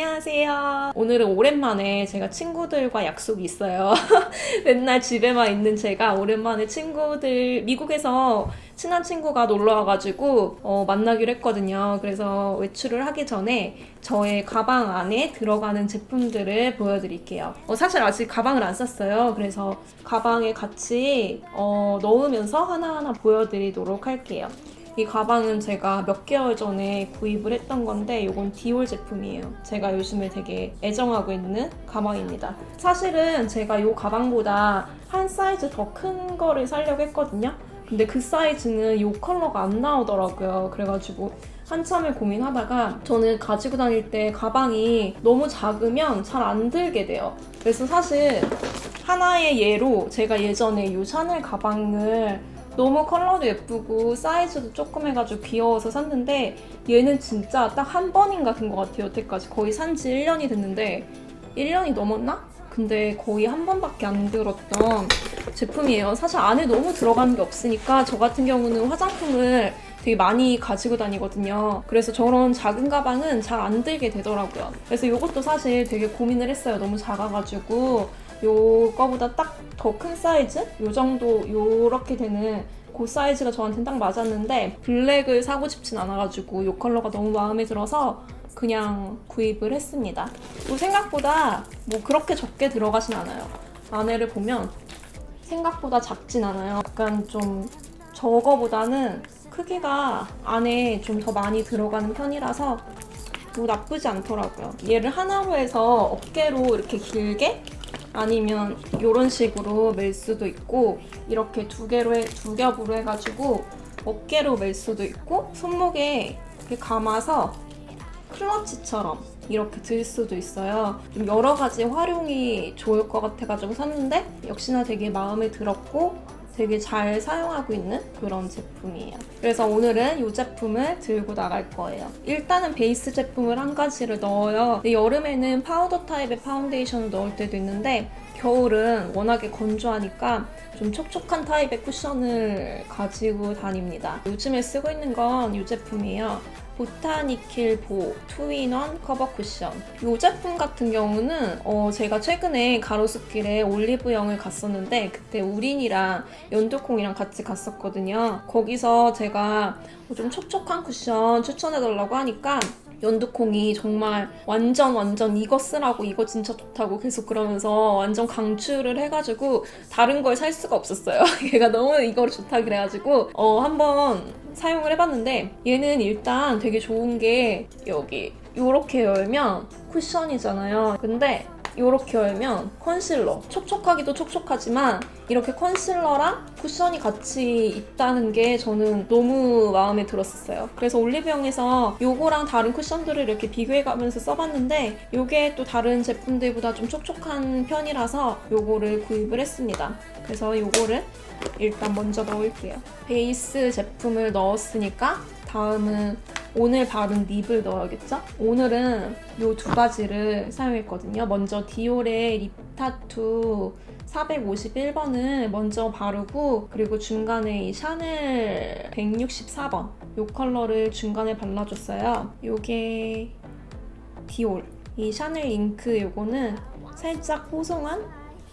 안녕하세요. 오늘은 오랜만에 제가 친구들과 약속이 있어요. 맨날 집에만 있는 제가 오랜만에 친구들, 미국에서 친한 친구가 놀러 와가지고 어, 만나기로 했거든요. 그래서 외출을 하기 전에 저의 가방 안에 들어가는 제품들을 보여드릴게요. 어, 사실 아직 가방을 안 샀어요. 그래서 가방에 같이 어, 넣으면서 하나하나 보여드리도록 할게요. 이 가방은 제가 몇 개월 전에 구입을 했던 건데 이건 디올 제품이에요. 제가 요즘에 되게 애정하고 있는 가방입니다. 사실은 제가 이 가방보다 한 사이즈 더 큰 거를 사려고 했거든요. 근데 그 사이즈는 이 컬러가 안 나오더라고요. 그래가지고 한참을 고민하다가 저는 가지고 다닐 때 가방이 너무 작으면 잘 안 들게 돼요. 그래서 사실 하나의 예로 제가 예전에 이 샤넬 가방을 너무 컬러도 예쁘고 사이즈도 조금 해가지고 귀여워서 샀는데 얘는 진짜 딱 한 번인가 든 것 같아요 여태까지 거의 산 지 1년이 됐는데 1년이 넘었나? 근데 거의 한 번밖에 안 들었던 제품이에요 사실 안에 너무 들어가는 게 없으니까 저 같은 경우는 화장품을 되게 많이 가지고 다니거든요. 그래서 저런 작은 가방은 잘 안 들게 되더라고요. 그래서 이것도 사실 되게 고민을 했어요. 너무 작아가지고 요거보다 딱 더 큰 사이즈? 요 정도 요렇게 되는 그 사이즈가 저한테는 딱 맞았는데 블랙을 사고 싶진 않아가지고 요 컬러가 너무 마음에 들어서 그냥 구입을 했습니다. 또 생각보다 뭐 그렇게 적게 들어가진 않아요. 안에를 보면 생각보다 작진 않아요. 약간 좀 저거보다는 크기가 안에 좀 더 많이 들어가는 편이라서 뭐 나쁘지 않더라고요. 얘를 하나로 해서 어깨로 이렇게 길게 아니면 이런 식으로 멜 수도 있고 이렇게 두 개로 해, 두 겹으로 해가지고 어깨로 멜 수도 있고 손목에 이렇게 감아서 클러치처럼 이렇게 들 수도 있어요. 좀 여러 가지 활용이 좋을 것 같아가지고 샀는데 역시나 되게 마음에 들었고 되게 잘 사용하고 있는 그런 제품이에요. 그래서 오늘은 이 제품을 들고 나갈 거예요. 일단은 베이스 제품을 한 가지를 넣어요. 여름에는 파우더 타입의 파운데이션을 넣을 때도 있는데 겨울은 워낙에 건조하니까 좀 촉촉한 타입의 쿠션을 가지고 다닙니다. 요즘에 쓰고 있는 건 이 제품이에요. 보타니킬 보 투인원 커버 쿠션. 이 제품 같은 경우는 어, 제가 최근에 가로수길에 올리브영을 갔었는데 그때 우린이랑 연두콩이랑 같이 갔었거든요. 거기서 제가 좀 촉촉한 쿠션 추천해달라고 하니까 연두콩이 정말 완전 완전 이거 쓰라고 이거 진짜 좋다고 계속 그러면서 완전 강추를 해가지고 다른 걸 살 수가 없었어요. 얘가 너무 이거를 좋다 그래가지고 어 한번 사용을 해봤는데 얘는 일단 되게 좋은 게 여기 이렇게 열면 쿠션이잖아요. 근데 이렇게 열면 컨실러 촉촉하기도 촉촉하지만 이렇게 컨실러랑 쿠션이 같이 있다는 게 저는 너무 마음에 들었었어요. 그래서 올리브영에서 요거랑 다른 쿠션들을 이렇게 비교해가면서 써봤는데 요게 또 다른 제품들보다 좀 촉촉한 편이라서 요거를 구입을 했습니다. 그래서 요거를 일단 먼저 넣을게요. 베이스 제품을 넣었으니까 다음은 오늘 바른 립을 넣어야겠죠? 오늘은 이 두 가지를 사용했거든요. 먼저 디올의 립 타투 451번을 먼저 바르고 그리고 중간에 이 샤넬 164번 이 컬러를 중간에 발라줬어요. 이게 디올 이 샤넬 잉크 요거는 살짝 뽀송한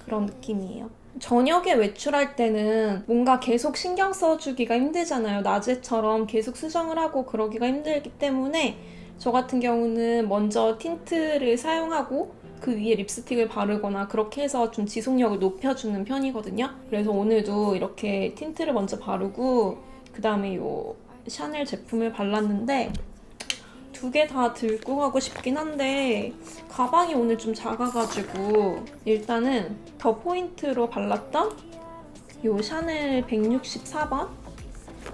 그런 느낌이에요. 저녁에 외출할 때는 뭔가 계속 신경 써주기가 힘들잖아요. 낮에처럼 계속 수정을 하고 그러기가 힘들기 때문에 저 같은 경우는 먼저 틴트를 사용하고 그 위에 립스틱을 바르거나 그렇게 해서 좀 지속력을 높여주는 편이거든요. 그래서 오늘도 이렇게 틴트를 먼저 바르고 그 다음에 이 샤넬 제품을 발랐는데 두 개 다 들고 가고 싶긴 한데 가방이 오늘 좀 작아가지고 일단은 더 포인트로 발랐던 요 샤넬 164번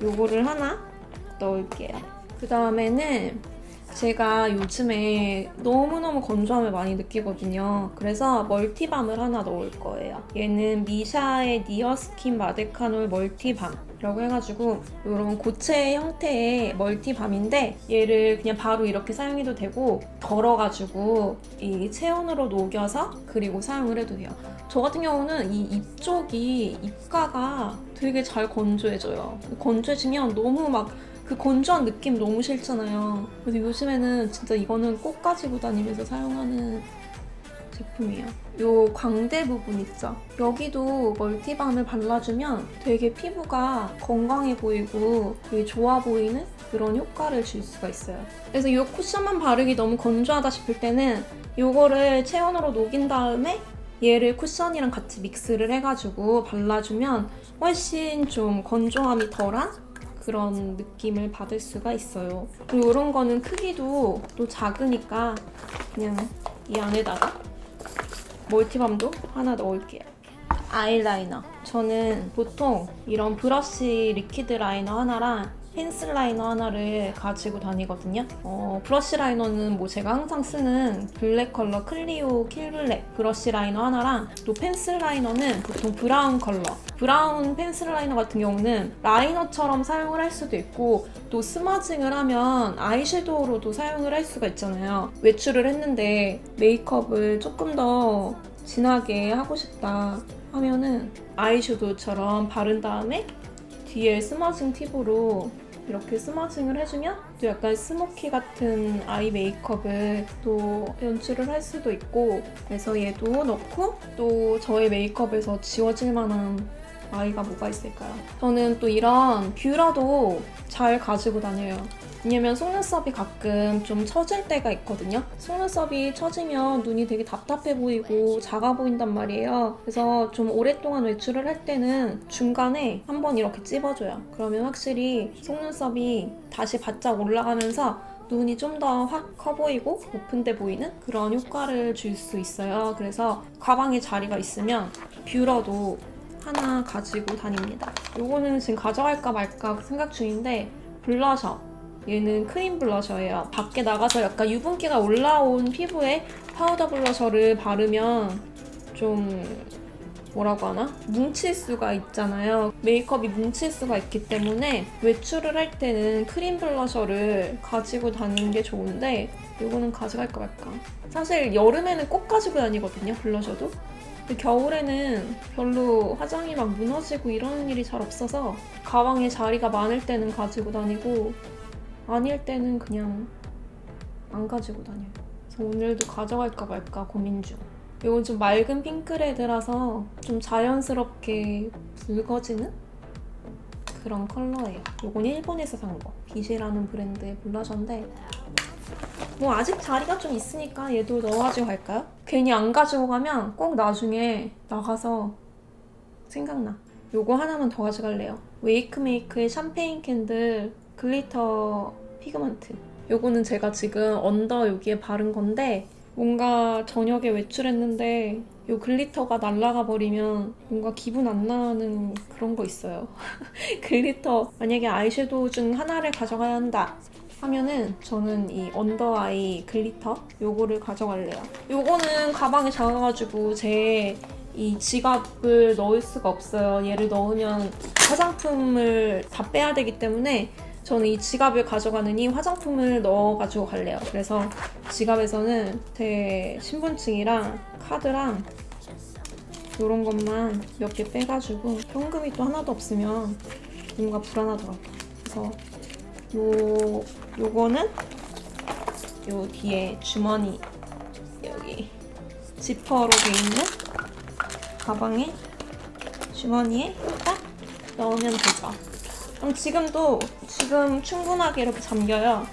요거를 하나 넣을게요. 그 다음에는 제가 요즘에 너무너무 건조함을 많이 느끼거든요. 그래서 멀티밤을 하나 넣을 거예요. 얘는 미샤의 니어스킨 마데카놀 멀티밤이라고 해가지고 이런 고체 형태의 멀티밤인데 얘를 그냥 바로 이렇게 사용해도 되고 덜어가지고 이 체온으로 녹여서 그리고 사용을 해도 돼요. 저 같은 경우는 이 입 쪽이 입가가 되게 잘 건조해져요. 건조해지면 너무 막 그 건조한 느낌 너무 싫잖아요. 그래서 요즘에는 진짜 이거는 꼭 가지고 다니면서 사용하는 제품이에요. 요 광대 부분 있죠? 여기도 멀티밤을 발라주면 되게 피부가 건강해 보이고 되게 좋아 보이는 그런 효과를 줄 수가 있어요. 그래서 이 쿠션만 바르기 너무 건조하다 싶을 때는 요거를 체온으로 녹인 다음에 얘를 쿠션이랑 같이 믹스를 해가지고 발라주면 훨씬 좀 건조함이 덜한 그런 느낌을 받을 수가 있어요. 그리고 이런 거는 크기도 또 작으니까 그냥 이 안에다가 멀티밤도 하나 넣을게요. 아이라이너. 저는 보통 이런 브러쉬 리퀴드 라이너 하나랑 펜슬 라이너 하나를 가지고 다니거든요. 어, 브러쉬 라이너는 뭐 제가 항상 쓰는 블랙 컬러 클리오 킬블랙 브러쉬 라이너 하나랑 또 펜슬 라이너는 보통 브라운 컬러. 브라운 펜슬 라이너 같은 경우는 라이너처럼 사용을 할 수도 있고 또 스머징을 하면 아이섀도우로도 사용을 할 수가 있잖아요. 외출을 했는데 메이크업을 조금 더 진하게 하고 싶다 하면은 아이섀도우처럼 바른 다음에 뒤에 스머징 팁으로 이렇게 스머징을 해주면 또 약간 스모키 같은 아이 메이크업을 또 연출을 할 수도 있고 그래서 얘도 넣고 또 저의 메이크업에서 지워질 만한 아이가 뭐가 있을까요? 저는 또 이런 뷰러도 잘 가지고 다녀요. 왜냐면 속눈썹이 가끔 좀 처질 때가 있거든요. 속눈썹이 처지면 눈이 되게 답답해 보이고 작아 보인단 말이에요. 그래서 좀 오랫동안 외출을 할 때는 중간에 한번 이렇게 찝어줘요. 그러면 확실히 속눈썹이 다시 바짝 올라가면서 눈이 좀 더 확 커 보이고 오픈돼 보이는 그런 효과를 줄 수 있어요. 그래서 가방에 자리가 있으면 뷰러도 하나 가지고 다닙니다. 요거는 지금 가져갈까 말까 생각 중인데 블러셔. 얘는 크림 블러셔예요. 밖에 나가서 약간 유분기가 올라온 피부에 파우더 블러셔를 바르면 좀 뭐라고 하나? 뭉칠 수가 있잖아요. 메이크업이 뭉칠 수가 있기 때문에 외출을 할 때는 크림 블러셔를 가지고 다니는 게 좋은데 이거는 가져갈까 말까. 사실 여름에는 꼭 가지고 다니거든요, 블러셔도. 근데 겨울에는 별로 화장이 막 무너지고 이런 일이 잘 없어서 가방에 자리가 많을 때는 가지고 다니고 아닐 때는 그냥 안 가지고 다녀요. 그래서 오늘도 가져갈까 말까 고민 중. 이건 좀 맑은 핑크레드라서 좀 자연스럽게 붉어지는 그런 컬러예요. 이건 일본에서 산 거. 비시라는 브랜드의 블러셔인데 뭐 아직 자리가 좀 있으니까 얘도 넣어가지고 갈까요? 괜히 안 가지고 가면 꼭 나중에 나가서 생각나. 요거 하나만 더 가져갈래요. 웨이크메이크의 샴페인 캔들 글리터 피그먼트. 요거는 제가 지금 언더 여기에 바른 건데 뭔가 저녁에 외출했는데 요 글리터가 날아가 버리면 뭔가 기분 안 나는 그런 거 있어요. 글리터 만약에 아이섀도우 중 하나를 가져가야 한다. 하면은 저는 이 언더 아이 글리터 요거를 가져갈래요. 요거는 가방에 작아가지고 제 이 지갑을 넣을 수가 없어요. 얘를 넣으면 화장품을 다 빼야 되기 때문에 저는 이 지갑을 가져가느니 화장품을 넣어 가지고 갈래요. 그래서 지갑에서는 제 신분증이랑 카드랑 이런 것만 몇 개 빼가지고 현금이 또 하나도 없으면 뭔가 불안하더라고요. 그래서 요 요거는 요 뒤에 주머니 여기 지퍼로 돼 있는 가방에 주머니에 딱 넣으면 되죠. 그럼 지금도 지금 충분하게 이렇게 잠겨요.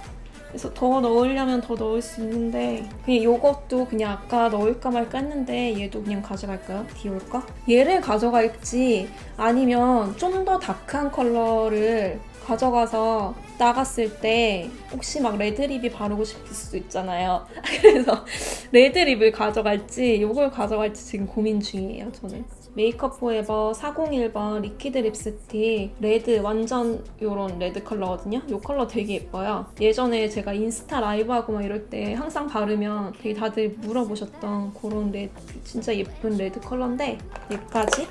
그래서 더 넣으려면 더 넣을 수 있는데 그냥 요것도 그냥 아까 넣을까 말까 했는데 얘도 그냥 가져갈까요? 디올 거? 얘를 가져갈지 아니면 좀 더 다크한 컬러를 가져가서 나갔을 때 혹시 막 레드립이 바르고 싶을 수도 있잖아요. 그래서 레드립을 가져갈지 이걸 가져갈지 지금 고민 중이에요, 저는. 메이크업 포에버 401번 리퀴드 립스틱 레드 완전 요런 레드 컬러거든요. 이 컬러 되게 예뻐요. 예전에 제가 인스타 라이브 하고 막 이럴 때 항상 바르면 되게 다들 물어보셨던 그런 레드 진짜 예쁜 레드 컬러인데 얘까지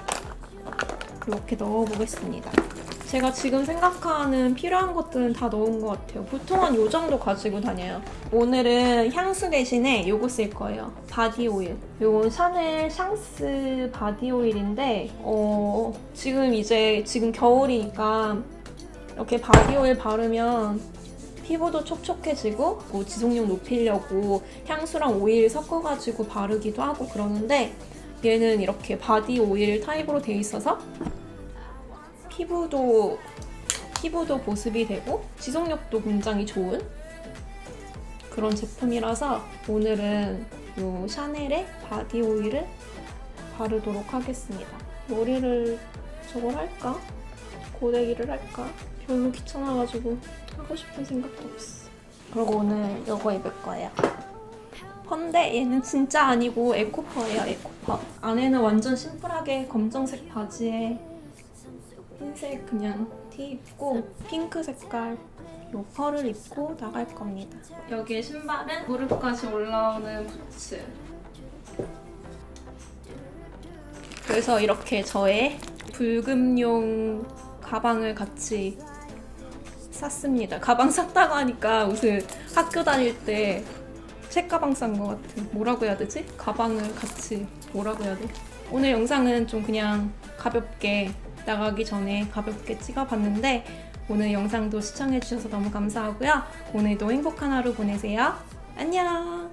이렇게 넣어보겠습니다. 제가 지금 생각하는 필요한 것들은 다 넣은 것 같아요. 보통 한 요 정도 가지고 다녀요. 오늘은 향수 대신에 요거 쓸 거예요. 바디 오일. 요건 샤넬 샹스 바디 오일인데, 어, 지금 이제, 지금 겨울이니까 이렇게 바디 오일 바르면 피부도 촉촉해지고 뭐 지속력 높이려고 향수랑 오일 섞어가지고 바르기도 하고 그러는데 얘는 이렇게 바디 오일 타입으로 돼 있어서 피부도 피부도 보습이 되고 지속력도 굉장히 좋은 그런 제품이라서 오늘은 이 샤넬의 바디 오일을 바르도록 하겠습니다. 머리를 저걸 할까? 고데기를 할까? 별로 귀찮아가지고 하고 싶은 생각도 없어. 그리고 오늘 이거 입을 거예요. 펀데 얘는 진짜 아니고 에코퍼예요, 에코퍼. 안에는 완전 심플하게 검정색 바지에 흰색 그냥 티 입고 핑크 색깔 요 펄을 입고 나갈 겁니다. 여기에 신발은 무릎까지 올라오는 부츠. 그래서 이렇게 저의 불금용 가방을 같이 샀습니다. 가방 샀다고 하니까 무슨 학교 다닐 때 책가방 싼것 같은 뭐라고 해야 되지? 가방을 같이 뭐라고 해야 돼? 오늘 영상은 좀 그냥 가볍게 나가기 전에 가볍게 찍어봤는데 오늘 영상도 시청해주셔서 너무 감사하고요. 오늘도 행복한 하루 보내세요. 안녕!